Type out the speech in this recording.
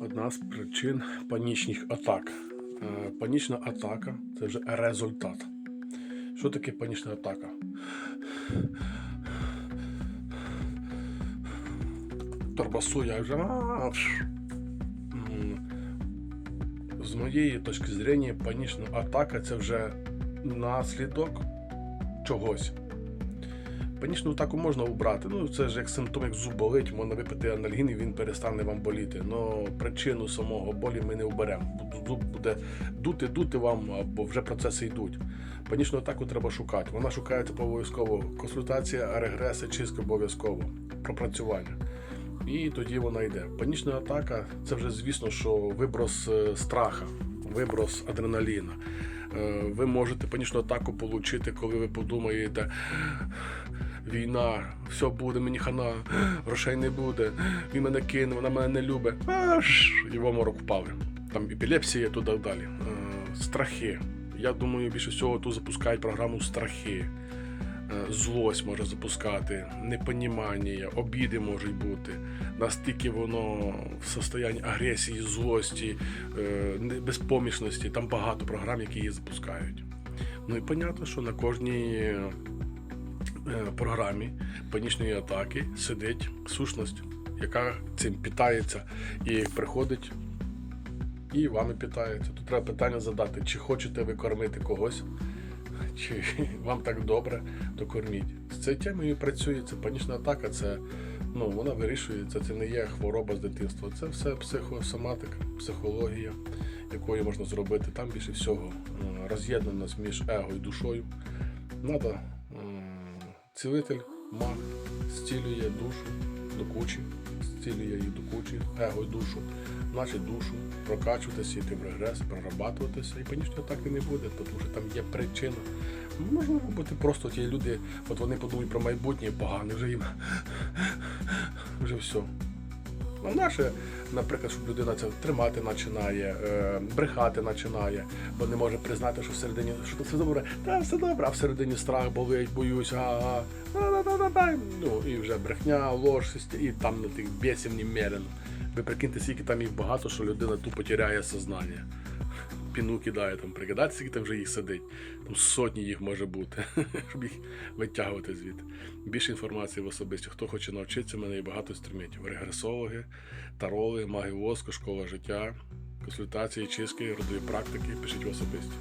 одна з причин панічних атак. Е, Панічна атака це вже результат. Що таке панічна атака? Торбасує вже. «А, пш». М, З моєї точки зору, панічна атака це вже наслідок чогось. Панічну атаку можна убрати. Ну, це ж як симптом, як зуб болить, можна випити анальгін і він перестане вам боліти. Но причину самого болі ми не уберемо. Зуб буде дути, дути вам, або вже процеси йдуть. Панічну атаку треба шукати. Вона шукається обов'язково. Консультація, регреси, чистка обов'язково, пропрацювання. І тоді вона йде. Панічна атака це вже звісно, що виброс е, страха, виброс адреналіна. Е, Ви можете панічну атаку отримати, коли ви подумаєте, війна, все буде, мені хана, грошей не буде, він мене кине, вона мене не любить. І в оморок впали. Там епілепсія туди далі. Е, Страхи. Я думаю, більше всього тут запускають програму страхи. Е, Злость може запускати, непонімання, обіди можуть бути. Настільки воно в состоянні агресії, злості, е, безпомічності. Там багато програм, які її запускають. Ну і понятно, що на кожній програмі панічної атаки сидить сущність, яка цим питається і приходить і вами питається. Тут треба питання задати, чи хочете ви кормити когось, чи вам так добре, то корміть. З цією темою працює це панічна атака, це ну, вона вирішується, це не є хвороба з дитинства. Це все психосоматика, психологія, якою можна зробити. Там більше всього е, роз'єднаність між его і душою. М, цілитель, маг, зцілює душу до кучі, зцілює її до кучі, его душу, значить душу, прокачуватися, йти в регрес, прорабатуватися, і панічної атаки не буде, тому що там є причина. Можливо бути просто ті люди, от вони подумають про майбутнє погане, вже їм вже все. А наше, наприклад, щоб людина це тримати починає, е, брехати починає, бо не може признати, що всередині що все добре, та все добре, а всередині страх болить, ага, та-та-та-та. ну і вже брехня, лож, і там на тих бісів немерено. Ви прикиньте, скільки там їх багато, що людина тупо тіряє сознання. Піну кидає там, прикидайте, скільки там вже їх сидить. Там сотні їх може бути, щоб їх витягувати звідти. Більше інформації в особисті. Хто хоче навчитися, мене є багато інструментів. Регресологи, тароли, маги воску, школа життя, консультації, чистки, родові практики. Пишіть в особисті.